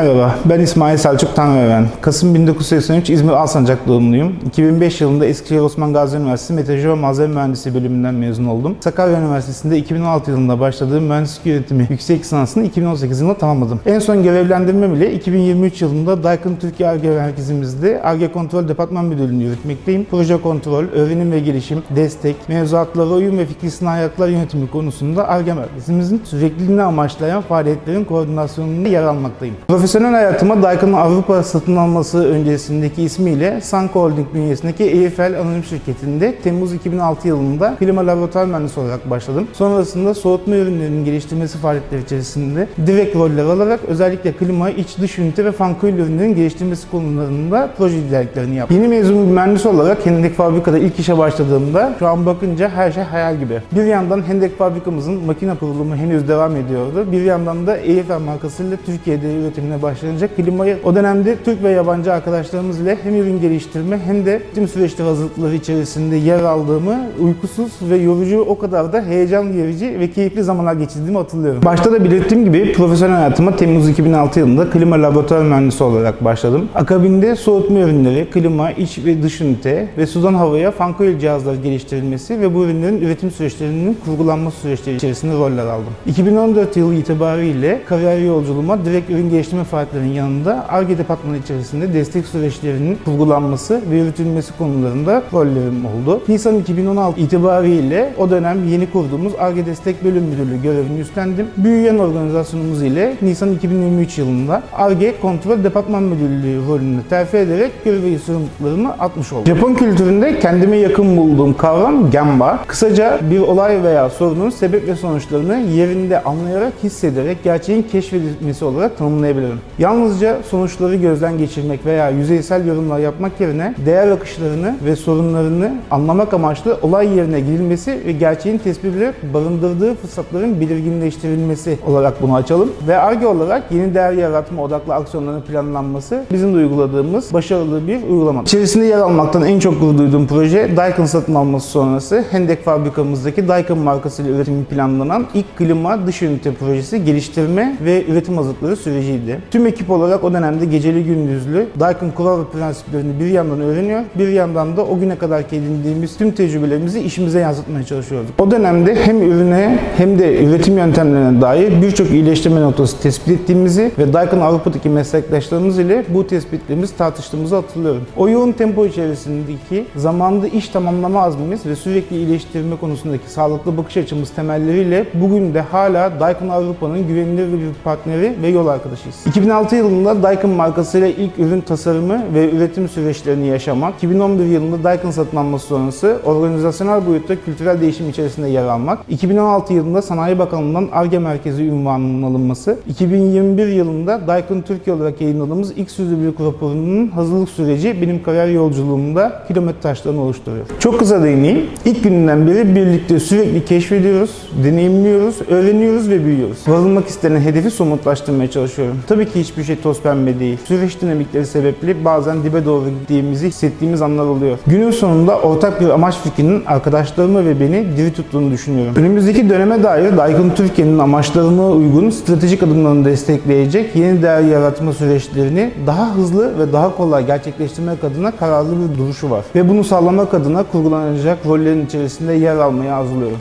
Merhaba, ben İsmail Selçuk Tanrıven. Kasım 1983 İzmir Alsancak doğumluyum. 2005 yılında Eskişehir Osman Gazi Üniversitesi Meteoroloji ve Malzeme Mühendisliği bölümünden mezun oldum. Sakarya Üniversitesi'nde 2016 yılında başladığım mühendislik yönetimi yüksek lisansını 2018 yılında tamamladım. En son görevlendirmem ile 2023 yılında Daikin Türkiye ARGE Merkezimizde ARGE Kontrol Departman Müdürlüğünü yürütmekteyim. Proje kontrol, öğrenim ve gelişim, destek, mevzuatlara uyum ve fikri hayatlar yönetimi konusunda ARGE Merkezimizin sürekliliğini amaçlayan faaliyetlerin koordinasyonunda yer almaktayım. Profesyonel hayatıma Daikin'in Avrupa satın alması öncesindeki ismiyle Sanko Holding bünyesindeki Eiffel Anonim Şirketi'nde Temmuz 2006 yılında klima laboratuvar mühendisi olarak başladım. Sonrasında soğutma ürünlerinin geliştirmesi faaliyetleri içerisinde direkt roller alarak özellikle klima, iç dış ünite ve fan coil ürünlerin geliştirmesi konularında proje liderliklerini yaptım. Yeni mezun bir mühendis olarak Hendek Fabrika'da ilk işe başladığımda şu an bakınca her şey hayal gibi. Bir yandan Hendek Fabrikamızın makine kurulumu henüz devam ediyordu. Bir yandan da Eiffel markasıyla Türkiye'de üretimine başlanınca klimayı o dönemde Türk ve yabancı arkadaşlarımız ile hem ürün geliştirme hem de tüm süreçte hazırlıkları içerisinde yer aldığımı uykusuz ve yorucu o kadar da heyecan verici ve keyifli zamanlar geçirdiğimi hatırlıyorum. Başta da belirttiğim gibi profesyonel hayatıma Temmuz 2006 yılında klima laboratuvar mühendisi olarak başladım. Akabinde soğutma ürünleri, klima, iç ve dış ünite ve sudan havaya fan coil cihazlar geliştirilmesi ve bu ürünlerin üretim süreçlerinin kurgulanması süreçleri içerisinde roller aldım. 2014 yılı itibariyle kariyer yolculuğuma direkt ürün geliştirme faaliyetlerinin yanında ARGE departmanı içerisinde destek süreçlerinin kurgulanması ve yürütülmesi konularında rollerim oldu. Nisan 2016 itibariyle o dönem yeni kurduğumuz ARGE Destek Bölüm Müdürlüğü görevini üstlendim. Büyüyen organizasyonumuz ile Nisan 2023 yılında ARGE Kontrol Departman Müdürlüğü rolünü terfi ederek görev ve sorumluluklarımı atmış oldum. Japon kültüründe kendime yakın bulduğum kavram Gemba. Kısaca bir olay veya sorunun sebep ve sonuçlarını yerinde anlayarak, hissederek gerçeğin keşfedilmesi olarak tanımlayabilirim. Yalnızca sonuçları gözden geçirmek veya yüzeysel yorumlar yapmak yerine değer akışlarını ve sorunlarını anlamak amaçlı olay yerine gidilmesi ve gerçeğin tespiti barındırdığı fırsatların belirginleştirilmesi olarak bunu açalım. Ve ARGE olarak yeni değer yaratma odaklı aksiyonların planlanması bizim de uyguladığımız başarılı bir uygulama. İçerisinde yer almaktan en çok gurur duyduğum proje Daikin satın alması sonrası Hendek fabrikamızdaki Daikin markasıyla üretimi planlanan ilk klima dış ünite projesi geliştirme ve üretim hazırlıkları süreciydi. Tüm ekip olarak o dönemde geceli gündüzlü Daikin kural ve prensiplerini bir yandan öğreniyor, bir yandan da o güne kadar edindiğimiz tüm tecrübelerimizi işimize yansıtmaya çalışıyorduk. O dönemde hem ürüne hem de üretim yöntemlerine dair birçok iyileştirme noktası tespit ettiğimizi ve Daikin Avrupa'daki meslektaşlarımız ile bu tespitlerimizi tartıştığımızı hatırlıyorum. O yoğun tempo içerisindeki zamanda iş tamamlama azmimiz ve sürekli iyileştirme konusundaki sağlıklı bakış açımız temelleriyle bugün de hala Daikin Avrupa'nın güvenilir bir partneri ve yol arkadaşıyız. 2006 yılında Daikin markasıyla ilk ürün tasarımı ve üretim süreçlerini yaşamak, 2011 yılında Daikin satın alması sonrası organizasyonel boyutta kültürel değişim içerisinde yer almak, 2016 yılında Sanayi Bakanlığı'ndan ARGE merkezi ünvanının alınması, 2021 yılında Daikin Türkiye olarak yayınladığımız ilk sürdürülebilirlik raporunun hazırlık süreci benim kariyer yolculuğumda kilometre taşlarını oluşturuyor. Çok kısa değineyim. İlk günden beri birlikte sürekli keşfediyoruz, deneyimliyoruz, öğreniyoruz ve büyüyoruz. Varılmak istenen hedefi somutlaştırmaya çalışıyorum. Tabii ki hiçbir şey toz pembe değil. Süreç dinamikleri sebeple bazen dibe doğru gittiğimizi hissettiğimiz anlar oluyor. Günün sonunda ortak bir amaç fikrinin arkadaşlarımı ve beni diri tuttuğunu düşünüyorum. Önümüzdeki döneme dair Daikin Türkiye'nin amaçlarına uygun stratejik adımlarını destekleyecek yeni değer yaratma süreçlerini daha hızlı ve daha kolay gerçekleştirmek adına kararlı bir duruşu var. Ve bunu sağlamak adına kurgulanacak rollerin içerisinde yer almayı arzuluyorum.